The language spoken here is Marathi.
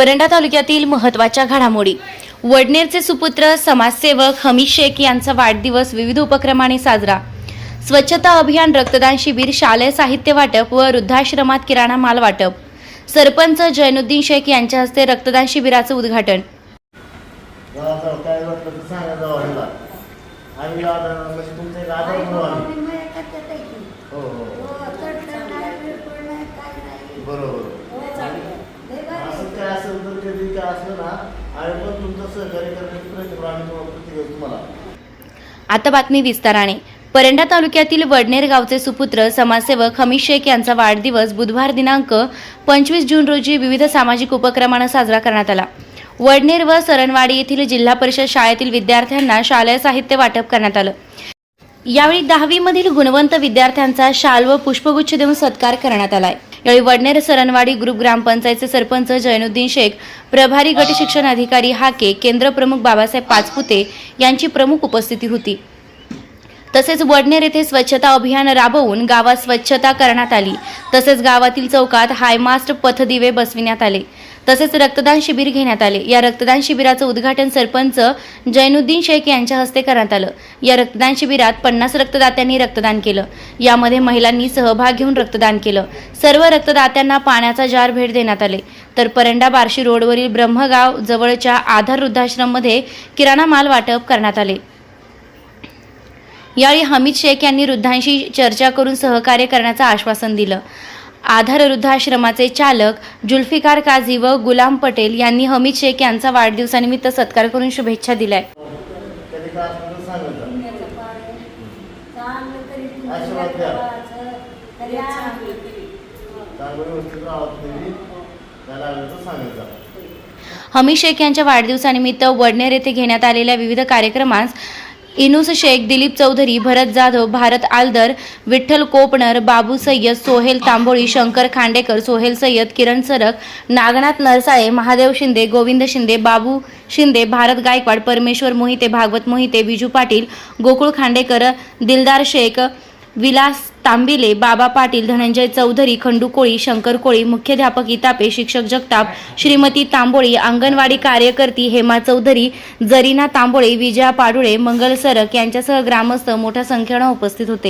परंडा तालुक्यातील महत्त्वाच्या घडामोडी. वडनेरचे सुपुत्र समाजसेवक हमीद शेख यांचा वाढदिवस विविध उपक्रमाने साजरा. स्वच्छता अभियान रक्तदान शिबिर शालेय साहित्य वाटप व वृद्धाश्रमात किराणा माल वाटप. सरपंच जैनुद्दीन शेख यांच्या हस्ते रक्तदान शिबिराचं उद्घाटन. मला कधी काय असलं ना आम्ही पण तुमचं सहकार्य करण्याचा प्रयत्न करू आम्ही तुम्हाला प्रत्येक तुम्हाला. आता बातमी विस्ताराने. परंडा तालुक्यातील वडनेर गावचे सुपुत्र समाजसेवक हमीद शेख यांचा वाढदिवस बुधवार दिनांक पंचवीस जून रोजी विविध सामाजिक उपक्रमानं साजरा करण्यात आला. वडनेर व सरणवाडी येथील जिल्हा परिषद शाळेतील विद्यार्थ्यांना शालेय साहित्य वाटप करण्यात आलं. यावेळी दहावीमधील गुणवंत विद्यार्थ्यांचा शाल व पुष्पगुच्छ देऊन सत्कार करण्यात आलाय. यावेळी वडनेर सरणवाडी ग्रुप ग्रामपंचायतचे सरपंच जैनुद्दीन शेख प्रभारी गटशिक्षण अधिकारी हाके केंद्र प्रमुख बाबासाहेब पाचपुते यांची प्रमुख उपस्थिती होती. तसेच वडनेर येथे स्वच्छता अभियान राबवून गावात स्वच्छता करण्यात आली. तसेच गावातील चौकात हायमास्ट पथदिवे बसविण्यात आले. तसेच रक्तदान शिबिर घेण्यात आले. या रक्तदान शिबिराचं उद्घाटन सरपंच जैनुद्दीन शेख यांच्या हस्ते करण्यात आलं. या रक्तदान शिबिरात पन्नास रक्तदात्यांनी रक्तदान केलं. यामध्ये महिलांनी सहभाग घेऊन रक्तदान केलं. सर्व रक्तदात्यांना पाण्याचा जार भेट देण्यात आले. तर परंडा बार्शी रोडवरील ब्रह्मगाव जवळच्या आधार वृद्धाश्रममध्ये किराणा माल वाटप करण्यात आले. यावेळी हमीद शेख यांनी वृद्धांशी चर्चा करून सहकार्य करण्याचं आश्वासन दिलं. आधार वृद्धाश्रमाचे चालक जुल्फिकार काझी व गुलाम पटेल यांनी हमीद शेख यांचा वाढदिवसानिमित्त सत्कार करून शुभेच्छा दिल्या. कधी हमीद शेख यांच्या वाढदिवसानिमित्त वडनेर येथे घेण्यात आलेल्या विविध कार्यक्रमास इनुस शेख दिलीप चौधरी भरत जाधव भारत आलदर विठ्ठल कोपणर बाबू सय्यद सोहेल तांबोळी शंकर खांडेकर सोहेल सय्यद किरण सरक नागनाथ नरसाळे महादेव शिंदे गोविंद शिंदे बाबू शिंदे भारत गायकवाड परमेश्वर मोहिते भागवत मोहिते विजू पाटील गोकुळ खांडेकर दिलदार शेख विलास तांबिले बाबा पाटील धनंजय चौधरी खंडू कोळी शंकर कोळी मुख्याध्यापक इतापे शिक्षक जगताप श्रीमती तांबोळी अंगणवाडी कार्यकर्ती हेमा चौधरी जरीना तांबोळे विजया पाडुळे मंगल सरक यांच्यासह ग्रामस्थ मोठ्या संख्येनं उपस्थित होते.